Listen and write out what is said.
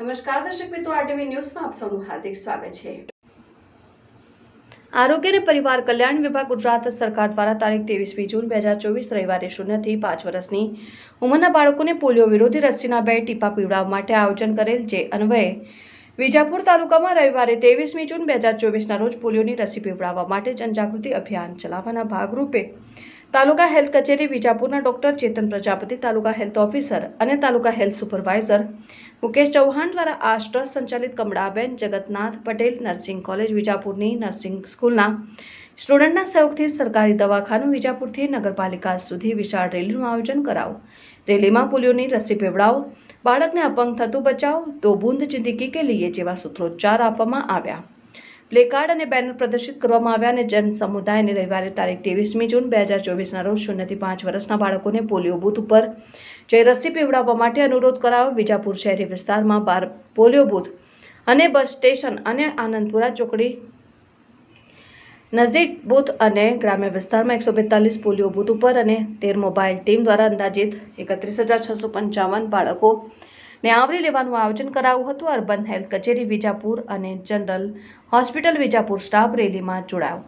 નમસ્કાર દર્શક મિત્રો આરટીવી ન્યૂઝમાં આપ સૌનું હાર્દિક સ્વાગત છે. આરોગ્ય અને પરિવાર કલ્યાણ વિભાગ ગુજરાત સરકાર દ્વારા તારીખ ત્રેવીસમી જૂન બે હજાર ચોવીસ રવિવારે શૂન્યથી પાંચ વર્ષની ઉંમરના બાળકોને પોલિયો વિરોધી રસીના બે ટીપા પીવડાવવા માટે આયોજન કરેલ જે અન્વયે વિજાપુર તાલુકામાં રવિવારે ત્રેવીસમી જૂન બે હજાર ચોવીસના રોજ પોલિયોની રસી પીવડાવવા માટે જનજાગૃતિ અભિયાન ચલાવવાના ભાગરૂપે તાલુકા હેલ્થ કચેરી વિજાપુરના doctor Chetan Prajapati, taluka health officer અને તાલુકા હેલ્થ સુપરવાઇઝર. મુકેશ ચૌહાણ દ્વારા આ ટ્રસ્ટ સંચાલિત કમળાબેન જગતનાથ પટેલ નર્સિંગ કોલેજ વિજાપુરની નર્સિંગ સ્કૂલના સ્ટુડન્ટના સહયોગથી સરકારી દવાખાનું વિજાપુરથી નગરપાલિકા સુધી વિશાળ રેલીનું આયોજન કરાવું રેલીમાં પોલિયોની રસી પીવડાવો, બાળકને અપંગ થતું બચાવો, તો બૂંદ જિંદગી કે લઈએ જેવા સૂત્રોચ્ચાર આપવામાં આવ્યા. પ્લેકાર્ડ અને બેનર પ્રદર્શિત કરવામાં આવ્યા અને જન સમુદાયને રવિવારે તારીખ ત્રેવીસમી જૂન બે હજાર ચોવીસના રોજ શૂન્યથી પાંચ વર્ષના બાળકોને પોલિયો બૂથ ઉપર જઈ રસી પીવડાવવા માટે અનુરોધ કરાયો. વિજાપુર શહેરી વિસ્તારમાં બાર પોલિયો બૂથ અને બસ સ્ટેશન અને આનંદપુરા ચોકડી નજીક બૂથ અને ગ્રામ્ય વિસ્તારમાં એકસો બેતાલીસ પોલિયો બૂથ ઉપર અને તેર મોબાઈલ ટીમ દ્વારા અંદાજિત એકત્રીસ હજાર છસો પંચાવન બાળકો ને આવરી લેવાનું આયોજન કરાયું હતું. અર્બન હેલ્થ કચેરી વિજાપુર અને જનરલ હોસ્પિટલ વિજાપુર સ્ટાફ રેલીમાં જોડાયો.